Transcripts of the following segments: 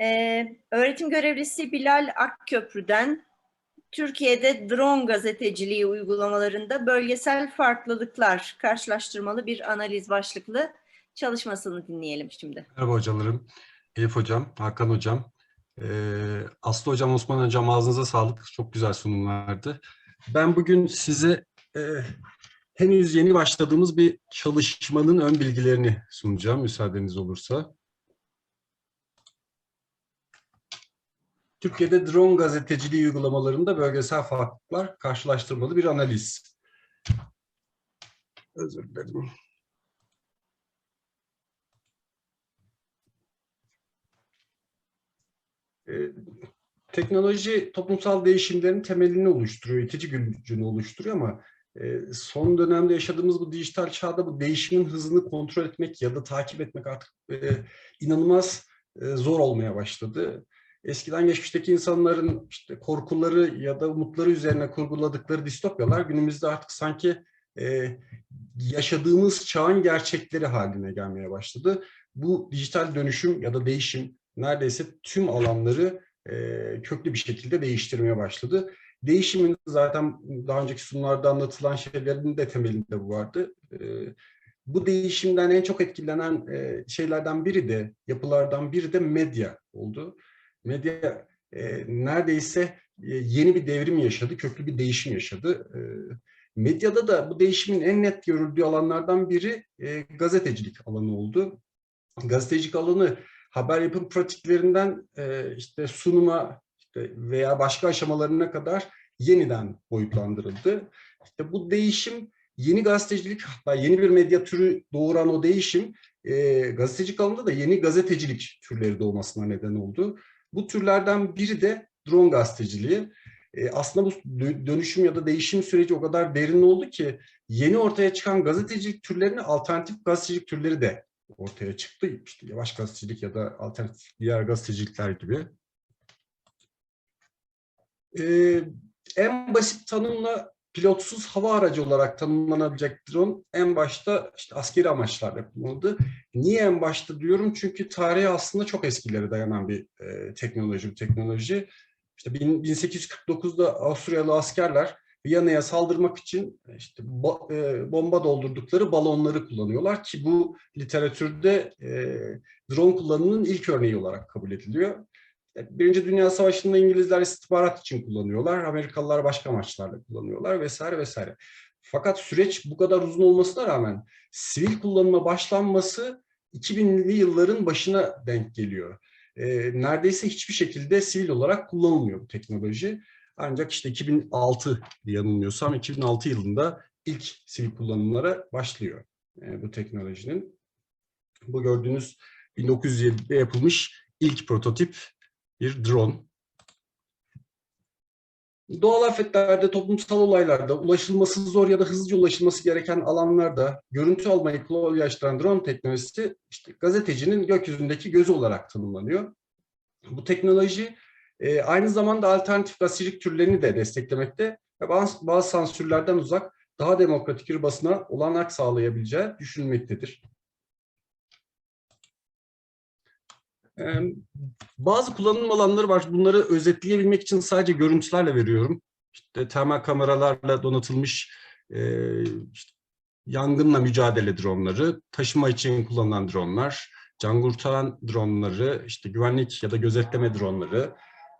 Ee, öğretim görevlisi Bilal Akköprü'den Türkiye'de drone gazeteciliği uygulamalarında bölgesel farklılıklar karşılaştırmalı bir analiz başlıklı çalışmasını dinleyelim şimdi. Merhaba hocalarım. Elif hocam, Hakan hocam, ee, Aslı hocam, Osman hocam ağzınıza sağlık. Çok güzel sunumlardı. Ben bugün size e, henüz yeni başladığımız bir çalışmanın ön bilgilerini sunacağım müsaadeniz olursa. Türkiye'de drone gazeteciliği uygulamalarında bölgesel farklılıklar karşılaştırmalı bir analiz. Özür dilerim. E, teknoloji toplumsal değişimlerin temelini oluşturuyor, itici gücünü oluşturuyor ama e, son dönemde yaşadığımız bu dijital çağda bu değişimin hızını kontrol etmek ya da takip etmek artık e, inanılmaz e, zor olmaya başladı. Eskiden geçmişteki insanların işte korkuları ya da umutları üzerine kurguladıkları distopyalar günümüzde artık sanki e, yaşadığımız çağın gerçekleri haline gelmeye başladı. Bu dijital dönüşüm ya da değişim neredeyse tüm alanları e, köklü bir şekilde değiştirmeye başladı. Değişimin zaten daha önceki sunumlarda anlatılan şeylerin de temelinde bu vardı. E, bu değişimden en çok etkilenen e, şeylerden biri de, yapılardan biri de medya oldu. Medya e, neredeyse e, yeni bir devrim yaşadı, köklü bir değişim yaşadı. E, medyada da bu değişimin en net görüldüğü alanlardan biri e, gazetecilik alanı oldu. Gazetecilik alanı haber yapım pratiklerinden e, işte sunuma işte veya başka aşamalarına kadar yeniden boyutlandırıldı. İşte bu değişim yeni gazetecilik hatta yeni bir medya türü doğuran o değişim e, gazetecilik alanında da yeni gazetecilik türleri doğmasına neden oldu. Bu türlerden biri de drone gazeteciliği. E, aslında bu dönüşüm ya da değişim süreci o kadar derin oldu ki yeni ortaya çıkan gazetecilik türlerine alternatif gazetecilik türleri de ortaya çıktı. İşte yavaş gazetecilik ya da alternatif diğer gazetecilikler gibi. Ee, en basit tanımla pilotsuz hava aracı olarak tanımlanabilecek drone en başta işte askeri amaçlarla kullanıldı. Niye en başta diyorum? Çünkü tarihi aslında çok eskilere dayanan bir e, teknoloji. Bu teknoloji işte 1849'da Avusturyalı askerler Viyana'ya saldırmak için işte bomba doldurdukları balonları kullanıyorlar ki bu literatürde e, drone kullanımının ilk örneği olarak kabul ediliyor. Birinci Dünya Savaşı'nda İngilizler istihbarat için kullanıyorlar, Amerikalılar başka amaçlarla kullanıyorlar vesaire vesaire. Fakat süreç bu kadar uzun olmasına rağmen sivil kullanıma başlanması 2000'li yılların başına denk geliyor. E, neredeyse hiçbir şekilde sivil olarak kullanılmıyor bu teknoloji. Ancak işte 2006 yanılmıyorsam 2006 yılında ilk sivil kullanımlara başlıyor e, bu teknolojinin. Bu gördüğünüz 1907'de yapılmış ilk prototip bir drone. Doğal afetlerde, toplumsal olaylarda, ulaşılması zor ya da hızlıca ulaşılması gereken alanlarda görüntü almayı kolaylaştıran drone teknolojisi işte gazetecinin gökyüzündeki gözü olarak tanımlanıyor. Bu teknoloji e, aynı zamanda alternatif gazetecilik türlerini de desteklemekte ve bazı, bazı sansürlerden uzak, daha demokratik bir basına olanak sağlayabileceği düşünülmektedir. E, bazı kullanım alanları var. Bunları özetleyebilmek için sadece görüntülerle veriyorum. İşte termal kameralarla donatılmış e, işte, yangınla mücadele dronları, taşıma için kullanılan dronlar, can kurtaran dronları, işte güvenlik ya da gözetleme dronları,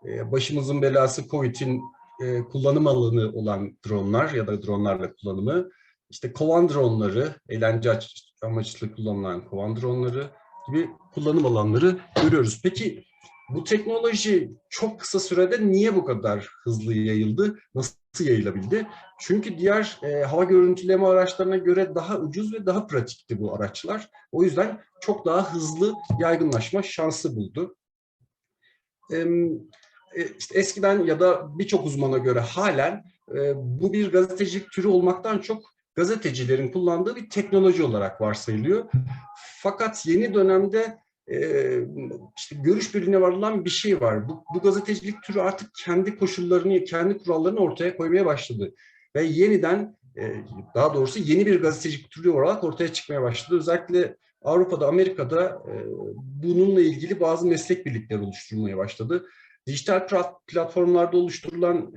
ee, başımızın belası COVID'in e, kullanım alanı olan dronlar ya da dronlarla kullanımı, işte kovan dronları, eğlence amaçlı kullanılan kovan dronları gibi kullanım alanları görüyoruz. Peki bu teknoloji çok kısa sürede niye bu kadar hızlı yayıldı? Nasıl yayılabildi? Çünkü diğer e, hava görüntüleme araçlarına göre daha ucuz ve daha pratikti bu araçlar. O yüzden çok daha hızlı yaygınlaşma şansı buldu. E, işte eskiden ya da birçok uzmana göre halen e, bu bir gazetecilik türü olmaktan çok gazetecilerin kullandığı bir teknoloji olarak varsayılıyor. Fakat yeni dönemde e, işte görüş birliğine varılan bir şey var. Bu, bu gazetecilik türü artık kendi koşullarını, kendi kurallarını ortaya koymaya başladı. Ve yeniden, e, daha doğrusu yeni bir gazetecilik türü olarak ortaya çıkmaya başladı. Özellikle Avrupa'da, Amerika'da e, bununla ilgili bazı meslek birlikleri oluşturulmaya başladı. Dijital plat- platformlarda oluşturulan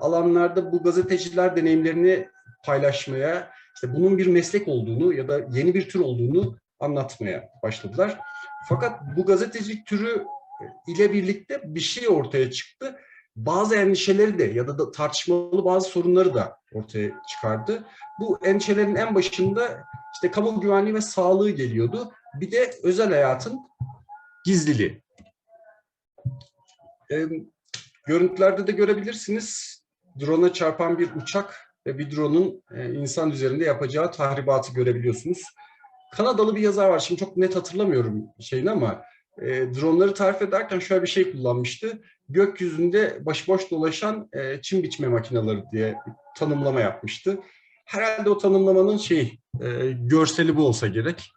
alanlarda bu gazeteciler deneyimlerini paylaşmaya, işte bunun bir meslek olduğunu ya da yeni bir tür olduğunu anlatmaya başladılar. Fakat bu gazetecilik türü ile birlikte bir şey ortaya çıktı. Bazı endişeleri de ya da, da tartışmalı bazı sorunları da ortaya çıkardı. Bu endişelerin en başında işte kamu güvenliği ve sağlığı geliyordu. Bir de özel hayatın gizliliği. Ee, görüntülerde de görebilirsiniz. Drone'a çarpan bir uçak ve bir drone'un e, insan üzerinde yapacağı tahribatı görebiliyorsunuz. Kanadalı bir yazar var. Şimdi çok net hatırlamıyorum şeyini ama e, dronları tarif ederken şöyle bir şey kullanmıştı. Gökyüzünde başıboş dolaşan e, çim biçme makineleri diye tanımlama yapmıştı. Herhalde o tanımlamanın şey e, görseli bu olsa gerek.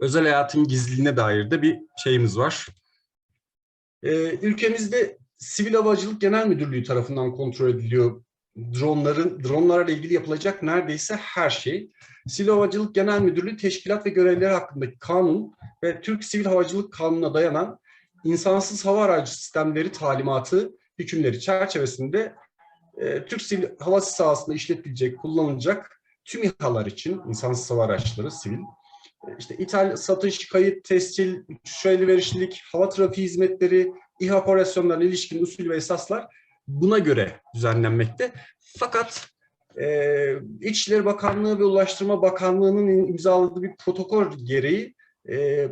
Özel hayatın gizliliğine dair de bir şeyimiz var. E, ülkemizde Sivil Havacılık Genel Müdürlüğü tarafından kontrol ediliyor dronların, dronlarla ilgili yapılacak neredeyse her şey. Sivil Havacılık Genel Müdürlüğü teşkilat ve görevleri hakkındaki kanun ve Türk Sivil Havacılık Kanunu'na dayanan insansız hava aracı sistemleri talimatı hükümleri çerçevesinde e, Türk Sivil Hava sahasında işletilecek, kullanılacak tüm İHA'lar için insansız hava araçları sivil, e, işte ithal, satış, kayıt, tescil, uçuş elverişlilik, hava trafiği hizmetleri, İHA operasyonlarına ilişkin usul ve esaslar buna göre düzenlenmekte. Fakat e, İçişleri Bakanlığı ve Ulaştırma Bakanlığı'nın imzaladığı bir protokol gereği e,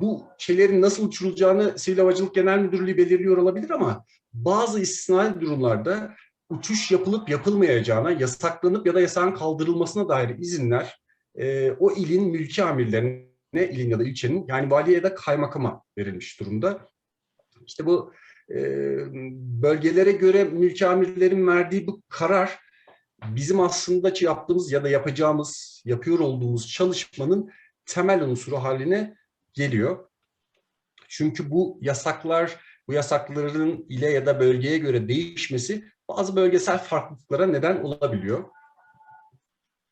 bu şeylerin nasıl uçurulacağını Sivil Havacılık Genel Müdürlüğü belirliyor olabilir ama bazı istisnai durumlarda uçuş yapılıp yapılmayacağına, yasaklanıp ya da yasağın kaldırılmasına dair izinler e, o ilin mülki amirlerine, ilin ya da ilçenin yani valiye da kaymakama verilmiş durumda. İşte bu bölgelere göre mülki amirlerin verdiği bu karar bizim aslında yaptığımız ya da yapacağımız, yapıyor olduğumuz çalışmanın temel unsuru haline geliyor. Çünkü bu yasaklar, bu yasakların ile ya da bölgeye göre değişmesi bazı bölgesel farklılıklara neden olabiliyor.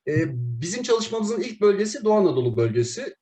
Ee, bizim çalışmamızın ilk bölgesi Doğu Anadolu bölgesi.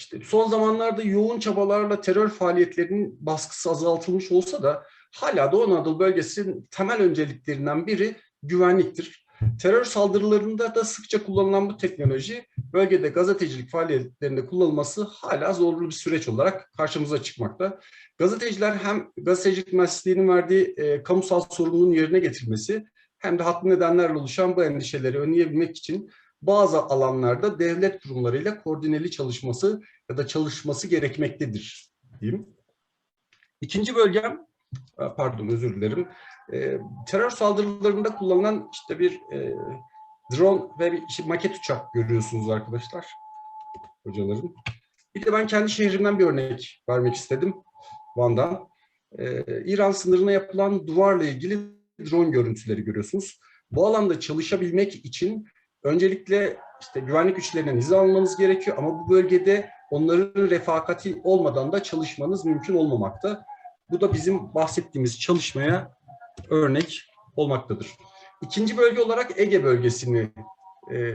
İşte son zamanlarda yoğun çabalarla terör faaliyetlerinin baskısı azaltılmış olsa da hala Doğu Anadolu bölgesinin temel önceliklerinden biri güvenliktir. Terör saldırılarında da sıkça kullanılan bu teknoloji bölgede gazetecilik faaliyetlerinde kullanılması hala zorlu bir süreç olarak karşımıza çıkmakta. Gazeteciler hem gazetecilik mesleğinin verdiği e, kamusal sorumluluğun yerine getirilmesi hem de haklı nedenlerle oluşan bu endişeleri önleyebilmek için bazı alanlarda devlet kurumlarıyla koordineli çalışması ya da çalışması gerekmektedir diyeyim. İkinci bölgem, pardon özür dilerim, e, terör saldırılarında kullanılan işte bir e, drone ve bir işte maket uçak görüyorsunuz arkadaşlar, hocalarım. Bir de ben kendi şehrimden bir örnek vermek istedim, Van'dan. E, İran sınırına yapılan duvarla ilgili drone görüntüleri görüyorsunuz. Bu alanda çalışabilmek için öncelikle işte güvenlik güçlerinden izin almanız gerekiyor ama bu bölgede onların refakati olmadan da çalışmanız mümkün olmamakta. Bu da bizim bahsettiğimiz çalışmaya örnek olmaktadır. İkinci bölge olarak Ege bölgesini e,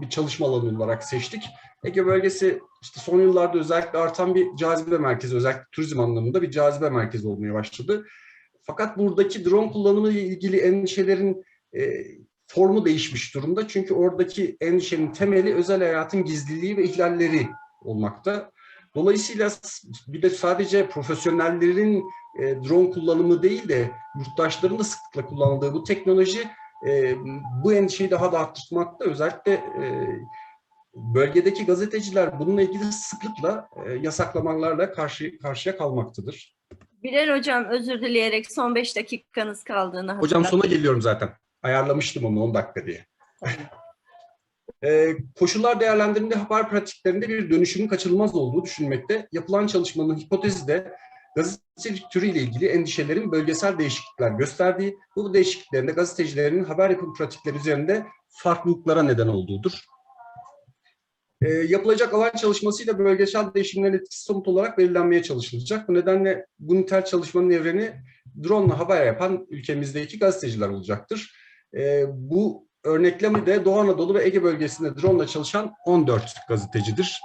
bir çalışma alanı olarak seçtik. Ege bölgesi işte son yıllarda özellikle artan bir cazibe merkezi, özellikle turizm anlamında bir cazibe merkezi olmaya başladı. Fakat buradaki drone kullanımı ile ilgili endişelerin e, formu değişmiş durumda. Çünkü oradaki endişenin temeli özel hayatın gizliliği ve ihlalleri olmakta. Dolayısıyla bir de sadece profesyonellerin e, drone kullanımı değil de yurttaşların da sıklıkla kullandığı bu teknoloji e, bu endişeyi daha da arttırmakta. Özellikle e, bölgedeki gazeteciler bununla ilgili sıklıkla e, yasaklamalarla karşı karşıya kalmaktadır. Bilal Hocam özür dileyerek son 5 dakikanız kaldığını Hocam hatırlat- sona geliyorum zaten. Ayarlamıştım onu 10 dakika diye. Ee, koşullar değerlendirmede haber pratiklerinde bir dönüşümün kaçınılmaz olduğu düşünülmekte. Yapılan çalışmanın hipotezi de gazetecilik türü ile ilgili endişelerin bölgesel değişiklikler gösterdiği, bu değişikliklerin de gazetecilerin haber yapım pratikleri üzerinde farklılıklara neden olduğudur. Ee, yapılacak alan çalışmasıyla bölgesel değişimlerin etkisi somut olarak belirlenmeye çalışılacak. Bu nedenle bu nitel çalışmanın evreni drone ile haber yapan ülkemizdeki gazeteciler olacaktır. E, bu örneklemi de Doğu Anadolu ve Ege bölgesinde drone ile çalışan 14 gazetecidir.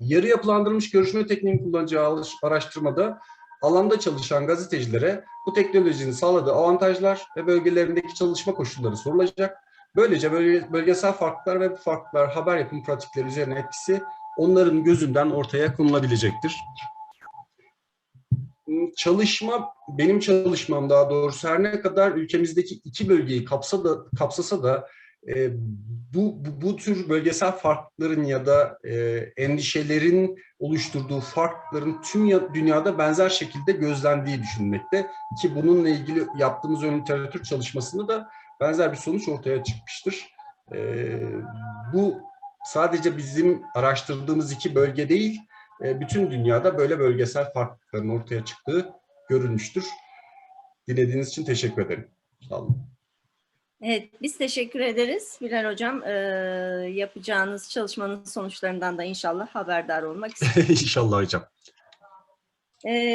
Yarı yapılandırılmış görüşme tekniğini kullanacağı araştırmada alanda çalışan gazetecilere bu teknolojinin sağladığı avantajlar ve bölgelerindeki çalışma koşulları sorulacak. Böylece bölge- bölgesel farklar ve bu farklar haber yapım pratikleri üzerine etkisi onların gözünden ortaya konulabilecektir. Çalışma, benim çalışmam daha doğrusu her ne kadar ülkemizdeki iki bölgeyi kapsa da, kapsasa da e, bu, bu, bu tür bölgesel farkların ya da e, endişelerin oluşturduğu farkların tüm ya- dünyada benzer şekilde gözlendiği düşünülmekte. Ki bununla ilgili yaptığımız ön literatür çalışmasında da benzer bir sonuç ortaya çıkmıştır. E, bu sadece bizim araştırdığımız iki bölge değil, bütün dünyada böyle bölgesel farklılıkların ortaya çıktığı görülmüştür. Dinlediğiniz için teşekkür ederim. Sağ olun. Evet, biz teşekkür ederiz Bilal Hocam. Ee, yapacağınız çalışmanın sonuçlarından da inşallah haberdar olmak isteriz. İnşallah hocam. Ee,